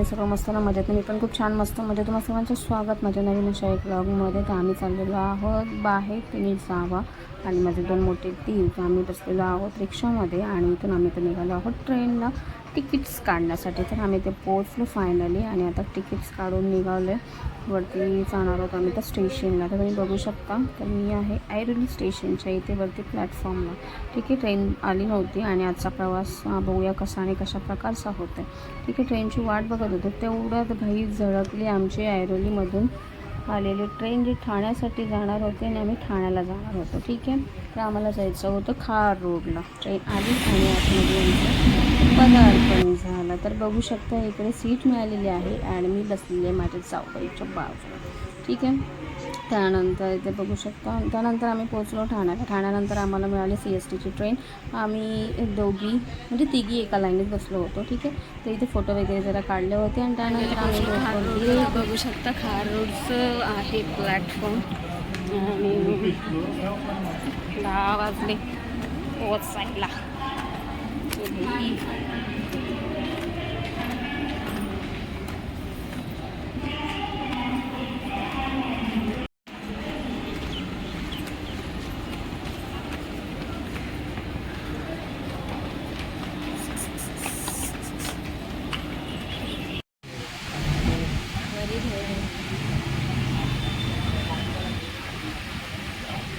आहे सगळं मस्त ना मजेत. मी पण खूप छान मस्त मजेत. तुम्हाला सर्वांचं स्वागत माझ्या नवीन अशा एक ब्लॉगमध्ये तर आम्ही चाललेलो आहोत बाहेर तिने जावा आणि माझे दोन मोठे तीन तर आम्ही बसलेलो आहोत रिक्षामध्ये आणि इथून आम्ही तर निघालो आहोत ट्रेनला तिकीट्स काढण्यासाठी. तर आम्ही ते पोचलो फायनली आणि आता तिकीट्स काढून निघावले वरती जाणार आहोत आम्ही तर स्टेशनला तर तुम्ही बघू शकता तर मी आहे ऐरोली स्टेशनच्या इथे वरती प्लॅटफॉर्मला ठीक आहे ट्रेन आली नव्हती आणि आजचा प्रवास बघूया कसा आणि कशा प्रकारचा होतो आहे ठीक आहे ट्रेनची वाट बघत होतो. तेवढ्यात भाई झळकली आमची ऐरोलीमधून. आलेली ट्रेन जी ठाण्यासाठी जाणार होती आणि आम्ही ठाण्याला जाणार होतो. ठीक आहे? तर आम्हाला जायचं होतं खार रोडला. ट्रेन आली आणि आतमध्ये पदार्पण झालं. तर बघू शकता इकडे सीट मिळालेली आहे आणि मी बसलेली आहे माझ्या जाऊबाईच्या बाजूला. ठीक आहे? त्यानंतर इथे बघू शकता. त्यानंतर आम्ही पोचलो ठाण्याला. ठाण्यानंतर आम्हाला मिळाली सी एस टीची ट्रेन आम्ही दोघी म्हणजे तिघी एका लाईनीत बसलो होतो ठीक आहे? तर इथे फोटो वगैरे जरा काढले होते आणि त्यानंतर आम्ही बघू शकता खार रोडचं आहे प्लॅटफॉर्म आणि दहा वाजले.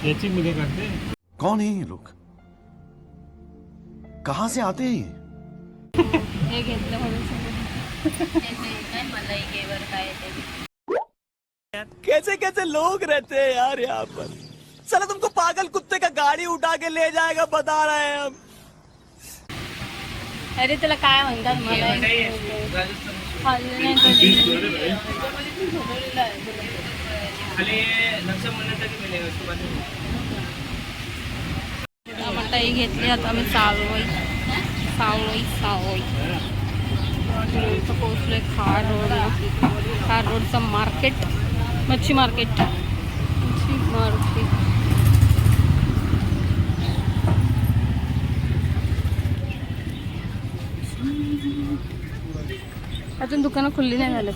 पोचायला याची मध्ये काढते कौन है ये लोग? कहाँ से आते हैं ये? हे घेतलं म्हणून काय ते कैसे कैसे लोग रहते हैं यार यहाँ पर? चलो तुमको पागल कुत्ते का गाड़ी उठा के ले जाएगा बता रहे हैं हम। अरे त्याला काय म्हणतात मला नाही. टमाटाही घेतली आता आम्ही सावळी. सावळी सावळी. पोहोचलोय खार रोडला. खार रोडचं मार्केट मच्छी मार्केट. मच्छी मार्केट. अजून दुकानं खुल्ली नाही झालं.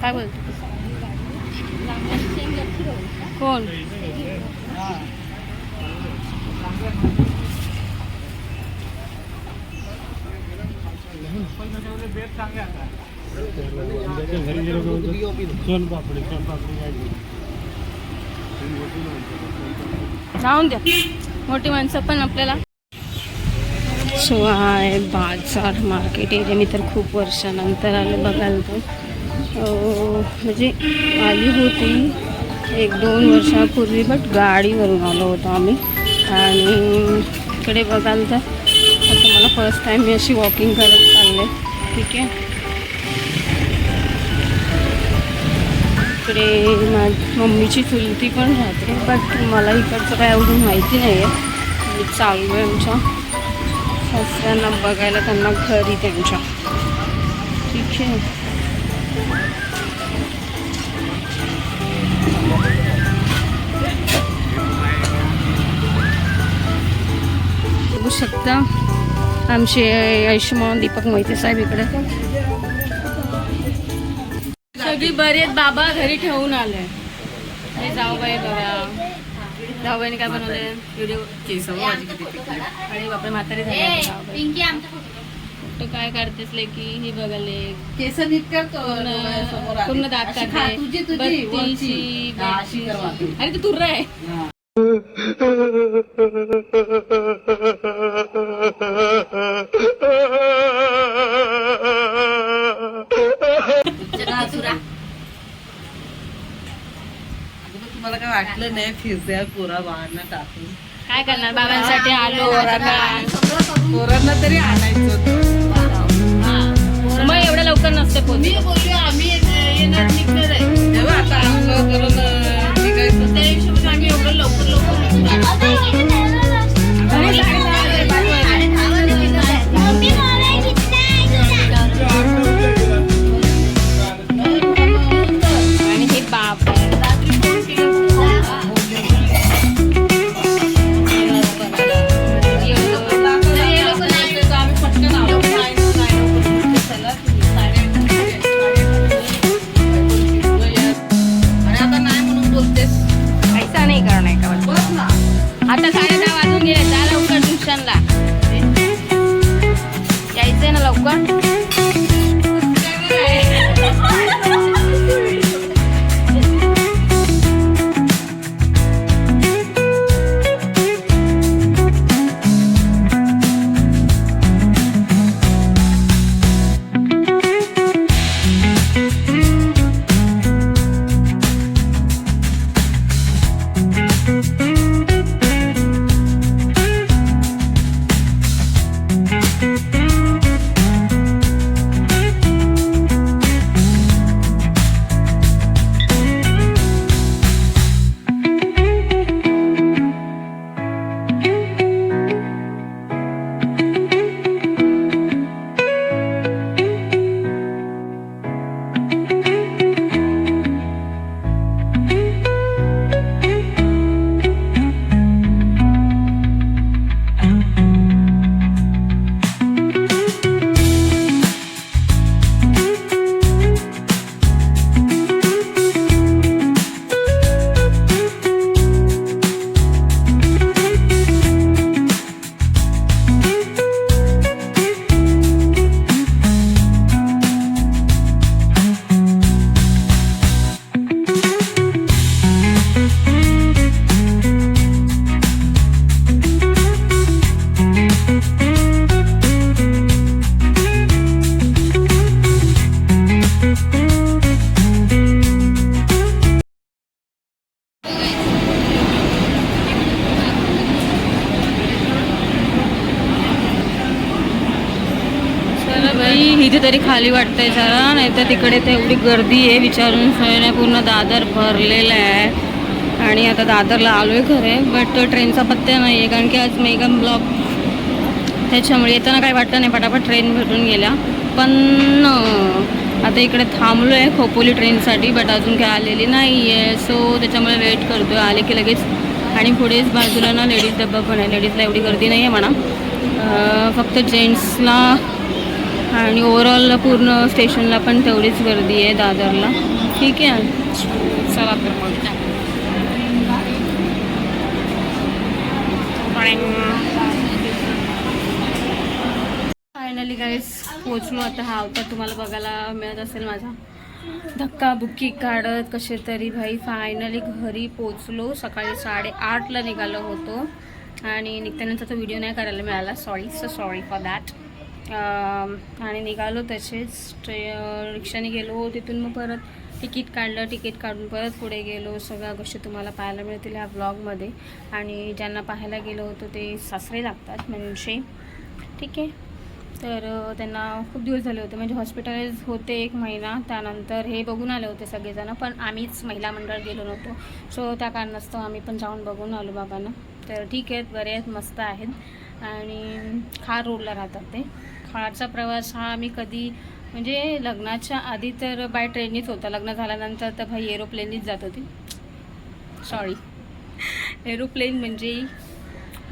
काय बोलतो? कोण राहून द्या. मोठी माणसं पण आपल्याला. सो आहे बाजार मार्केट एरिया. मी तर खूप वर्षानंतर आले बघायला. तर म्हणजे आली होती. एक दोन वर्षापूर्वी बट गाडीवरून आलो होतो आम्ही. आणि इकडे बघाल तर आता मला फर्स्ट टाईम मी अशी वॉकिंग करत चालले. ठीक आहे? इकडे मा मम्मीची चुलती पण राहते बट मला इकडचं काय एवढं माहिती नाही आहे चालू आहे आमच्या सासऱ्यांना बघायला त्यांना घरी त्यांच्या. ठीक आहे? शकता. आमचे आयुष्यमान दीपक मोहिते साहेब इकडे. सगळी बरी आहेत. बाबा घरी ठेवून आले. हे जाऊ बाई बघा. जाऊ बाईने काय बनवले व्हिडिओ. केस आणि बापरे म्हातारी झाली. तो काय करतेस लेकी? हे बघाले केस नीट करतो पूर्ण दात काढते. बत्तीशी. अरे तू तुर्रा आहे. नाही फिरत्या पोरा बाळांना टाकून. काय करणार? बाबांसाठी आलो पोरांना तरी आणायचं मग एवढं लवकर नसते बोललो आम्ही येणार निघणार आहे. आता नाही करणं आहे का आता साडे दहा वाजून गेले जा लवकर ट्युशनला यायचंय ना लवकर? कुठेतरी तरी खाली वाटतंय जरा नाही तर तिकडे तर एवढी गर्दी आहे विचारून सोय नाही पूर्ण दादर भरलेलं आहे. आणि आता दादरला आलो आहे खरे बट ट्रेनचा पत्ता नाही आहे कारण की आज मेगम ब्लॉक त्याच्यामुळे येताना काही वाटलं नाही पटापट ट्रेन भेटून गेल्या पण आता इकडे थांबलो आहे खोपोली ट्रेनसाठी बट अजून काही आलेली नाही आहे सो त्याच्यामुळे वेट करतो आहे आले की लगेच. आणि पुढेच बाजूला ना लेडीज डब्बा पण आहे. लेडीजला एवढी गर्दी नाही आहे म्हणा फक्त जेंट्सला आणि ओव्हरऑल पूर्ण स्टेशनला पण तेवढीच गर्दी आहे दादरला. ठीक आहे? चला तर मग. फायनली गाईस पोचलो आता. हा अवतार तुम्हाला बघायला मिळत असेल माझा. धक्का बुक्की काढत कसे तरी भाई. फायनली घरी पोचलो सकाळी साडेआठला निघालो होतो. आणि निघतानाचा तो व्हिडिओ नाही करायला मिळाला. Sorry so sorry for that आणि निघालो तसेच. ट्रे रिक्षाने गेलो. तिथून मग परत तिकीट काढलं. तिकीट काढून परत पुढे गेलो. सगळ्या गोष्टी तुम्हाला पाहायला मिळतील ह्या ब्लॉगमध्ये आणि ज्यांना पाहायला गेलो होतो ते सासरे लागतात म्हणजे. ठीक आहे. तर त्यांना खूप दिवस झाले होते. म्हणजे हॉस्पिटलाइज होते एक महिना. त्यानंतर हे बघून आले होते सगळेजण. पण आम्हीच महिला मंडळ गेलो नव्हतो. सो त्या कारणास्तव आम्ही पण जाऊन बघून आलो बाबांना. तर ठीक आहेत बरे आहेत. मस्त आहेत. आणि खार रोडला राहतात ते. खारचा प्रवास हा आम्ही कधी म्हणजे लग्नाच्या आधी तर बाय ट्रेननीच होता. लग्न झाल्यानंतर तर भाई एरोप्लेननीच जात होती. सॉरी एरोप्लेन म्हणजे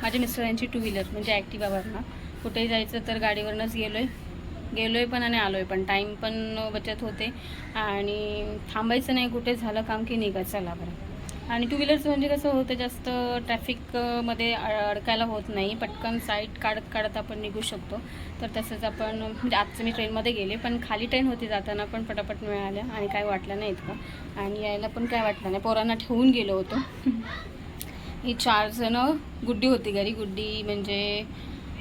माझ्या मिस्टरांची टू व्हीलर म्हणजे ॲक्टिवावरनं कुठेही जायचं तर गाडीवरनंच गेलो आहे गेलो आहे पण आणि आलो आहे पण. टाईम पण बचत होते. आणि थांबायचं नाही कुठे झालं काम की निघत चला बरं. आणि टू व्हीलरचं म्हणजे कसं होतं जास्त ट्रॅफिकमध्ये अडकायला होत नाही. पटकन साईड काढत काढत आपण निघू शकतो. तर तसंच आपण म्हणजे आजचं मी ट्रेनमध्ये गेले पण खाली ट्रेन होती जाताना पण पटापट मिळाल्या आणि काय वाटलं नाही इतकं. आणि यायला पण काय वाटलं नाही. पोरांना ठेवून गेलो होतो. ही चार जणं गुड्डी होती घरी. गुड्डी म्हणजे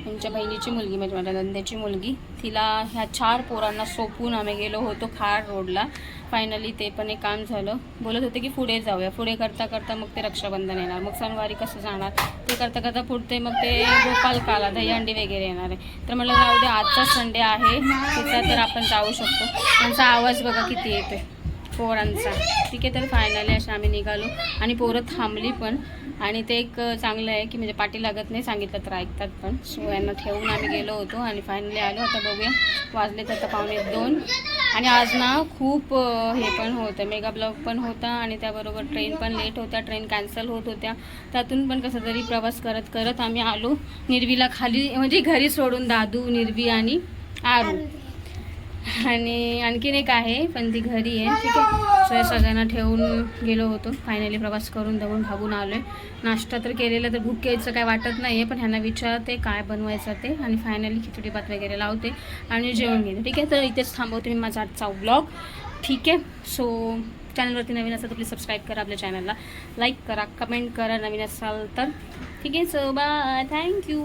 त्यांच्या बहिणीची मुलगी म्हणजे माझ्या नंद्याची मुलगी. तिला ह्या चार पोरांना सोपून आम्ही गेलो होतो खार रोडला. फायनली ते पण एक काम झालं. बोलत होते की पुढे जाऊया. पुढे करता करता मग ते रक्षाबंधन येणार. मग सणवारी कसं जाणार? ते करता करता पुढते मग ते गोपाल काला दहीहंडी वगैरे येणार आहे. तर म्हटलं जाऊ दे आजचा संडे आहे. तिथं तर आपण जाऊ शकतो. त्यांचा आवाज बघा किती येते पोरांचा. ठीक आहे तर फायनली अशा आम्ही निघालो. आणि पोरं थांबली पण. आणि ते एक चांगलं आहे की म्हणजे पाठी लागत नाही सांगितलं तर ऐकतात पण. सो यांना ठेवून आम्ही गेलो होतो आणि फायनली आलो. आता बघूया. वाजले तर आता दोन. आणि आज ना खूप हे पण होतं. मेगा ब्लॉक पण होता आणि त्याबरोबर ट्रेन पण लेट होत्या. ट्रेन कॅन्सल होत होत्या. त्यातून पण कसं तरी प्रवास करत करत आम्ही आलो. निर्वीला खाली म्हणजे घरी सोडून दादू निर्वी आणि आरू. आणि आणखीन एक आहे पण ती घरी आहे. ठीक आहे. सो सगळ्यांना ठेवून गेलो होतो. फायनली प्रवास करून दबून भागून आलो आहे नाश्ता तर केलेला तर भूक घ्यायचं काय वाटत नाही आहे पण ह्यांना विचारते काय बनवायचं ते. आणि फायनली खिचडी भात वगैरे लावते आणि जेवण घेते. ठीक आहे तर इथेच थांबवते मी माझा आजचा ब्लॉग ठीक आहे. सो चॅनलवरती नवीन असाल तर प्लीज सबस्क्राईब करा आपल्या चॅनलला लाईक करा कमेंट करा नवीन असाल तर. ठीक आहे सो बाय थँक्यू